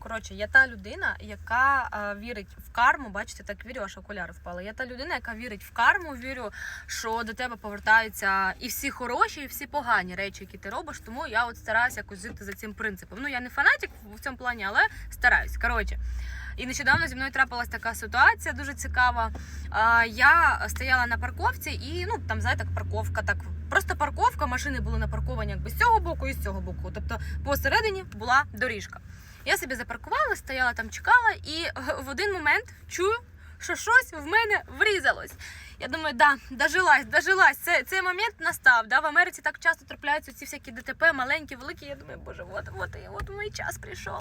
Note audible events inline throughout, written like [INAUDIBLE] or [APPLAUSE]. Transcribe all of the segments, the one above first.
Коротше, я та людина, яка е, вірить в карму. Бачите, так вірю, аж окуляри впали. Я та людина, яка вірить в карму, вірю, що до тебе повертаються і всі хороші, і всі погані речі, які ти робиш. Тому я от стараюся якось жити за цим принципом. Ну я не фанатик в цьому плані, але стараюсь. Коротше. І нещодавно зі мною трапилась така ситуація, дуже цікава. А, я стояла на парковці, і ну там знаєте, так парковка, так просто парковка, машини були напарковані якби з цього боку і з цього боку. Тобто посередині була доріжка. Я собі запаркувала, стояла там, чекала, і в один момент чую, що щось в мене врізалось. Я думаю, да, дожилась, дожилась. Це, цей момент настав. Да? В Америці так часто трапляються ці всякі ДТП, маленькі, великі. Я думаю, боже, от, от, от, от мій час прийшов.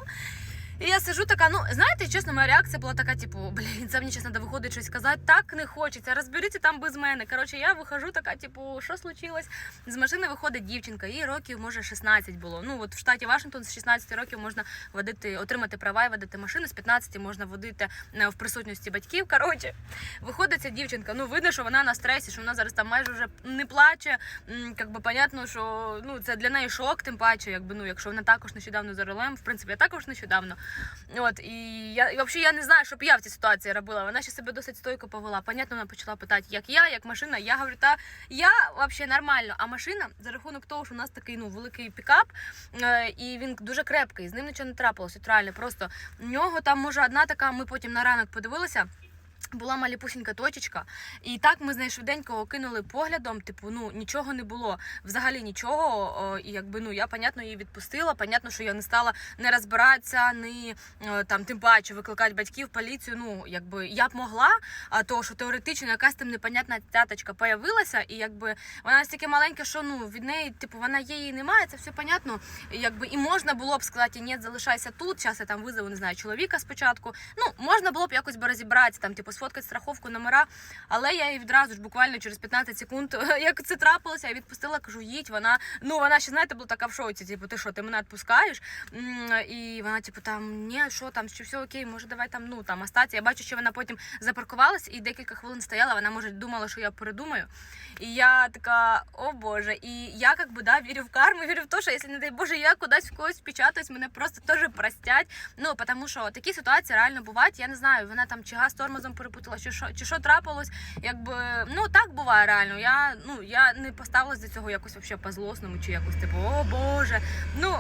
І я сижу така, ну знаєте, чесно, моя реакція була така, типу, блін, це мені чесно треба виходить щось сказати. Так не хочеться, розберіться там без мене. Коротше, я виходжу така, типу, що случилось? З машини виходить дівчинка, їй років, може, 16 було. Ну, от в штаті Вашингтон з 16 років можна водити, отримати права і водити машину, з 15 можна водити е, в присутності батьків. Коротше, виходить ця дівчинка. Ну, видно, що вона на стресі, що вона зараз там майже вже не плаче. М, Как би понятно, що ну це для неї шок, тим паче, якби ну, якщо вона також нещодавно за рулем, в принципі, я також нещодавно. От і я і взагалі я не знаю, що б я в цій ситуації робила. Вона ще себе досить стойко повела. Понятно, вона почала питати, як я, як машина. Я говорю, та я взагалі нормально. А машина за рахунок того, що у нас такий ну великий пікап, е, і він дуже крепкий, з ним нічого не трапилось. От реально, просто у нього там може одна така. Ми потім на ранок подивилися. Була маліпусінька точечка, і так ми з нею швиденько окинули поглядом. Типу, ну нічого не було, взагалі нічого. І якби ну я понятно її відпустила. Понятно, що я не стала не розбиратися, не там тим паче викликати батьків, поліцію. Ну якби я б могла, а то що теоретично якась там непонятна тяточка появилася, і якби вона настільки маленька, що ну від неї, типу, вона є її немає. Це все понятно. І, Якби і можна було б сказати, ні, залишайся тут. Зараз я там визову, не знаю, чоловіка спочатку. Ну можна було б якось би розібратися, там, типу, сфоткати страховку номера. Але я її відразу ж буквально через 15 секунд, [LAUGHS] як це трапилося, я відпустила, кажу, їдь. Вона ну вона ще знаєте, була така в шоці. Типу, ти що, ти мене відпускаєш? І вона, типу, там ні, що там, що все окей, може, давай там ну там остатися. Я бачу, що вона потім запаркувалась і декілька хвилин стояла. Вона може думала, що я передумаю. І я така, о Боже, і я как би да, вірю в карму, вірю в те, що якщо не дай Боже, я кудись в когось впечатаюсь, мене просто теж простять. Ну тому що такі ситуації реально бувають. Я не знаю, вона там чи газ тормозом перепутала, чи що, чи що трапилось. Якби ну так буває реально. Я ну я не поставилась до цього якось вообще по-злосному, чи якось типу, о Боже. Ну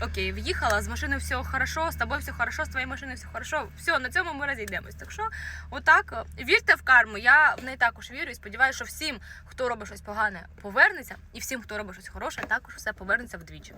окей, в'їхала, з машини все хорошо, з тобою все хорошо, з твоєю машиною все хорошо. Все, на цьому ми розійдемось. Так що, отак, вірте в карму. Я в неї також вірю і сподіваюся, що всім, хто робить щось погане, повернеться, і всім, хто робить щось хороше, також все повернеться вдвічі.